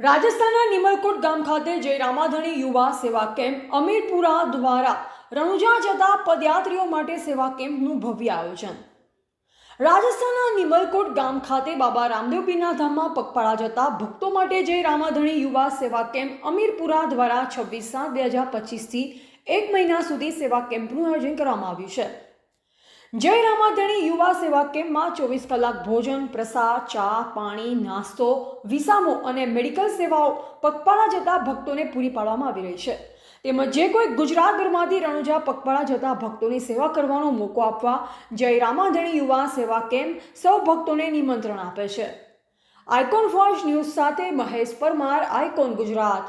રાજસ્થાનના નિમલકોટ ગામ ખાતે જય રામાધણી યુવા સેવા કેમ્પ અમીરપુરા દ્વારા રણુજા જતા પદયાત્રીઓ માટે સેવા કેમ્પનું ભવ્ય આયોજન. રાજસ્થાનના નિમલકોટ ગામ ખાતે બાબા રામદેવ પીરના ધામમાં પગપાળા જતા ભક્તો માટે જય રામાધણી યુવા સેવા કેમ્પ અમીરપુરા દ્વારા છવ્વીસ સાત બે હજાર પચીસથી એક મહિના સુધી સેવા કેમ્પનું આયોજન કરવામાં આવ્યું છે. જય રામાધણી યુવા સેવા કેમ્પમાં ચોવીસ કલાક ભોજન, પ્રસાદ, ચા, પાણી, નાસ્તો, વિસામો અને મેડિકલ સેવાઓ પગપાળા જતા ભક્તોને પૂરી પાડવામાં આવી રહી છે. તેમજ જે કોઈ ગુજરાતભરમાંથી રણુજા પગપાળા જતા ભક્તોની સેવા કરવાનો મોકો આપવા જય રામાધણી યુવા સેવા કેમ્પ સૌ ભક્તોને નિમંત્રણ આપે છે. આઇકોન ફોર્સ ન્યૂઝ સાથે મહેશ પરમાર, આઇકોન ગુજરાત.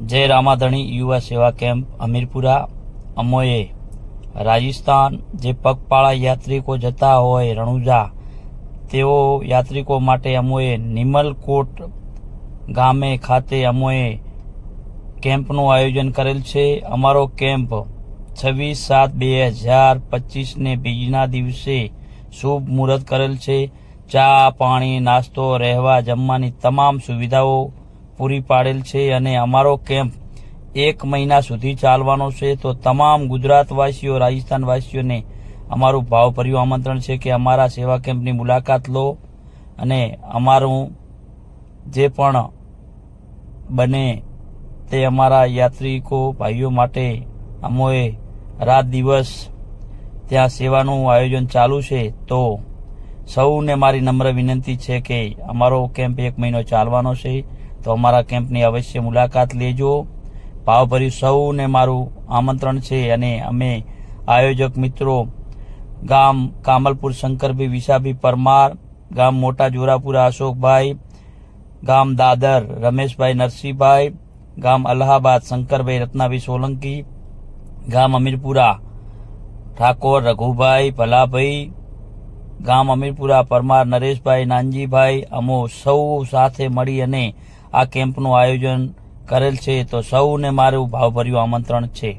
જય રામાધણી યુવા સેવા કેમ્પ અમીરપુરા, અમોએ રાજસ્થાન જે પગપાળા યાત્રિકો જતા હોય, રણુજા, તેઓ યાત્રિકો માટે અમોએ નિમલકોટ ગામે ખાતે અમોએ કેમ્પનું આયોજન કરેલ છે. અમારો કેમ્પ છવ્વીસ સાત બે હજાર પચીસને બીજના દિવસે શુભ મુહૂર્ત કરેલ છે. ચા, પાણી, નાસ્તો, રહેવા, જમવાની તમામ સુવિધાઓ પૂરી પાડેલ છે અને અમારો કેમ્પ એક મહિના સુધી ચાલવાનો છે, તો તમામ ગુજરાતવાસીઓ રાજસ્થાનવાસીઓને અમારું ભાવભર્યું આમંત્રણ છે કે અમારા સેવા કેમ્પની મુલાકાત લો અને અમારું જે પણ બને તે અમારા યાત્રિકો ભાઈઓ માટે અમોએ રાત દિવસ ત્યાં સેવાનું આયોજન ચાલુ છે, તો સૌને મારી નમ્ર વિનંતી છે કે અમારો કેમ્પ એક મહિનો ચાલવાનો છે, તો અમારા કેમ્પની અવશ્ય મુલાકાત લેજો. ભાવભર્યું સૌને મારું આમંત્રણ છે અને અમે આયોજક મિત્રો ગામ કામલપુર શંકરભાઈ વિશાભી પરમાર, ગામ મોટા જોરાપુરા અશોકભાઈ, ગામ દાદર રમેશભાઈ નરસિંહભાઈ, ગામ અલ્હાબાદ શંકરભાઈ રત્નાભાઈ સોલંકી, ગામ અમીરપુરા ઠાકોર રઘુભાઈ ભલાભાઈ, ગામ અમીરપુરા પરમાર નરેશભાઈ નાનજીભાઈ, અમો સૌ સાથે મળી અને આ કેમ્પનું આયોજન કરેલ છે તો સૌને મારું ભાવભર્યું આમંત્રણ છે.